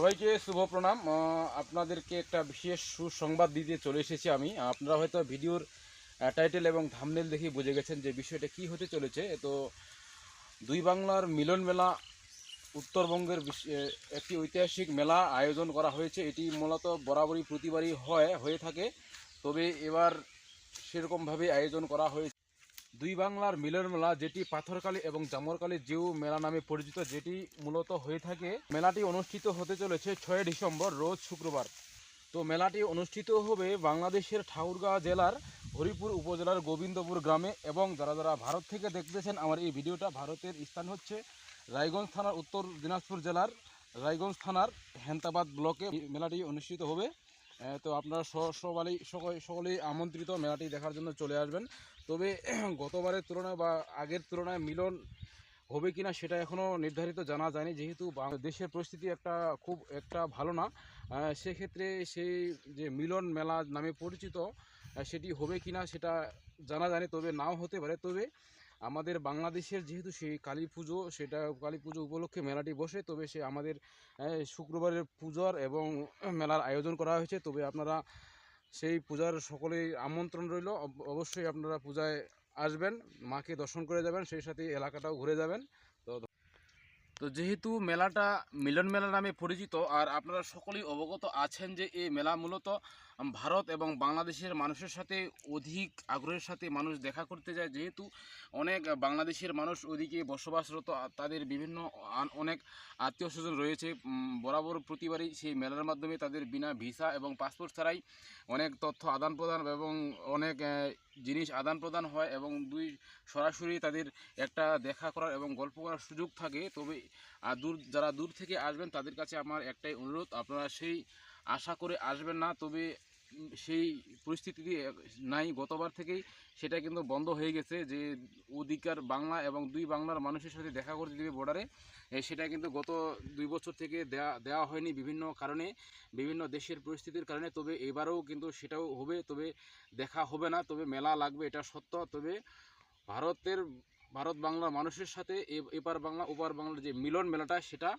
সবাইকে শুভ প্রণাম। আপনাদেরকে একটা বিশেষ সুসংবাদ দিতে চলে এসেছি আমি। আপনারা হয়তো ভিডিওর টাইটেল এবং থামনেল দেখে বুঝে গেছেন যে বিষয়টা কি হতে চলেছে। তো দুই বাংলার মিলন মেলা উত্তরবঙ্গের একটি ঐতিহাসিক মেলা আয়োজন করা হয়েছে। এটি মূলত বরাবরই প্রতিবারই হয়, হয়ে থাকে। তবে এবার সেরকমভাবে আয়োজন করা হয়েছে দুই বাংলার মিলন মেলা, যেটি পাথরকালী এবং জামরকালী জিউ মেলা নামে পরিচিত, যেটি মূলত হয়ে থাকে, মেলাটি অনুষ্ঠিত হতে চলেছে ছয় ডিসেম্বর, রোজ শুক্রবার। তো মেলাটি অনুষ্ঠিত হবে বাংলাদেশের ঠাকুরগাঁও জেলার হরিপুর উপজেলার গোবিন্দপুর গ্রামে এবং যারা যারা ভারত থেকে দেখতেছেন আমার এই ভিডিওটা, ভারতের স্থান হচ্ছে রায়গঞ্জ থানার উত্তর দিনাজপুর জেলার রায়গঞ্জ থানার হেন্তাবাদ ব্লকে মেলাটি অনুষ্ঠিত হবে। তো আপনারা সবাই সকলে, সকলেই আমন্ত্রিত মেলাটি দেখার জন্য চলে আসবেন। তবে গতবারের তুলনায় বা আগের তুলনায় মিলন হবে কিনা সেটা এখনও নির্ধারিত জানা যায়নি। যেহেতু দেশের পরিস্থিতি একটা খুব একটা ভালো না সেক্ষেত্রে সেই যে মিলন মেলা নামে পরিচিত সেটি হবে কিনা সেটা জানা যায়নি, তবে নাও হতে পারে। তবে আমাদের বাংলাদেশের যেহেতু সেই কালী পুজো, সেটা কালী পুজো উপলক্ষে মেলাটি বসে, তবে সে আমাদের শুক্রবারের পূজার এবং মেলার আয়োজন করা হয়েছে। তবে আপনারা সেই পূজার সকলেই আমন্ত্রণ রইল। অবশ্যই আপনারা পূজায় আসবেন, মাকে দর্শন করে যাবেন, সেই সাথে এলাকাটাও ঘুরে যাবেন। তো তো যেহেতু মেলাটা মিলন মেলা নামে পরিচিত, আর আপনারা সকলেই অবগত আছেন যে এই মেলা মূলত ভারত এবং বাংলাদেশের মানুষের সাথে অধিক আগ্রহের সাথে মানুষ দেখা করতে যায়। যেহেতু অনেক বাংলাদেশের মানুষ ওদিকে বসবাসরত তাদের বিভিন্ন অনেক আত্মীয় স্বজন রয়েছে বরাবর প্রতিবারই সেই মেলার মাধ্যমে তাদের বিনা ভিসা এবং পাসপোর্ট ছাড়াই অনেক তথ্য আদান প্রদান এবং অনেক জিনিস আদান প্রদান হয় এবং দুই সরাসরি তাদের একটা দেখা করার এবং গল্প করার সুযোগ থাকে। তবে দূর, যারা দূর থেকে আসবেন তাদের কাছে আমার একটাই অনুরোধ, আপনারা সেই আশা করে আসবেন না। তবে সেই পরিস্থিতি নাই। গতবার থেকেই সেটা কিন্তু বন্ধ হয়ে গেছে যে অধিকার বাংলা এবং দুই বাংলার মানুষের সাথে দেখা করতে দেবে বর্ডারে সেটা কিন্তু গত দুই বছর থেকে দেয়া, দেওয়া হয়নি বিভিন্ন কারণে, বিভিন্ন দেশের পরিস্থিতির কারণে। তবে এবারেও কিন্তু সেটাও হবে, তবে দেখা হবে না, তবে মেলা লাগবে, এটা সত্য। তবে ভারতের, ভারত বাংলার মানুষের সাথে এপার বাংলা, ওপার বাংলার যে মিলন মেলাটা, সেটা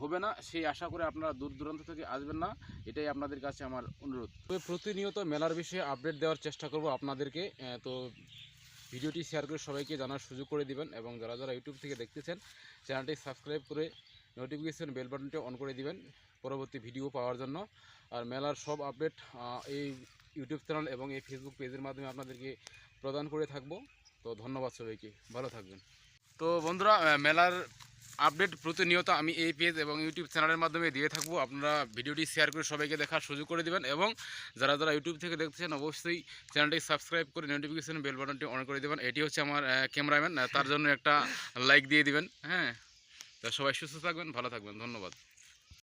হবে না, সেই আশা করে আপনারা দূর দূরান্ত থেকে আসবেন না, এটাই আপনাদের কাছে আমার অনুরোধ। তবে প্রতিনিয়ত মেলার বিষয়ে আপডেট দেওয়ার চেষ্টা করব আপনাদেরকে তো ভিডিওটি শেয়ার করে সবাইকে জানার সুযোগ করে দিবেন এবং যারা যারা ইউটিউব থেকে দেখতেছেন চ্যানেলটি সাবস্ক্রাইব করে নোটিফিকেশন বেল বাটনটি অন করে দিবেন পরবর্তী ভিডিও পাওয়ার জন্য। আর মেলার সব আপডেট এই ইউটিউব চ্যানেল এবং এই ফেসবুক পেজের মাধ্যমে আপনাদেরকে প্রদান করে থাকব। তো ধন্যবাদ সবাইকে, ভালো থাকবেন। তো বন্ধুরা মেলার আপডেট প্রতিনিয়ত আমি এই পেজ এবং ইউটিউব চ্যানেলের মাধ্যমে দিয়ে থাকব। আপনারা ভিডিওটি শেয়ার করে সবাইকে দেখার সুযোগ করে দেবেন এবং যারা যারা ইউটিউব থেকে দেখছেন অবশ্যই চ্যানেলটি সাবস্ক্রাইব করে নোটিফিকেশন বেল বাটনটি অন করে দেবেন। এটি হচ্ছে আমার ক্যামেরাম্যান তার জন্য একটা লাইক দিয়ে দিবেন। হ্যাঁ তা সবাই সুস্থ থাকবেন, ভালো থাকবেন। ধন্যবাদ।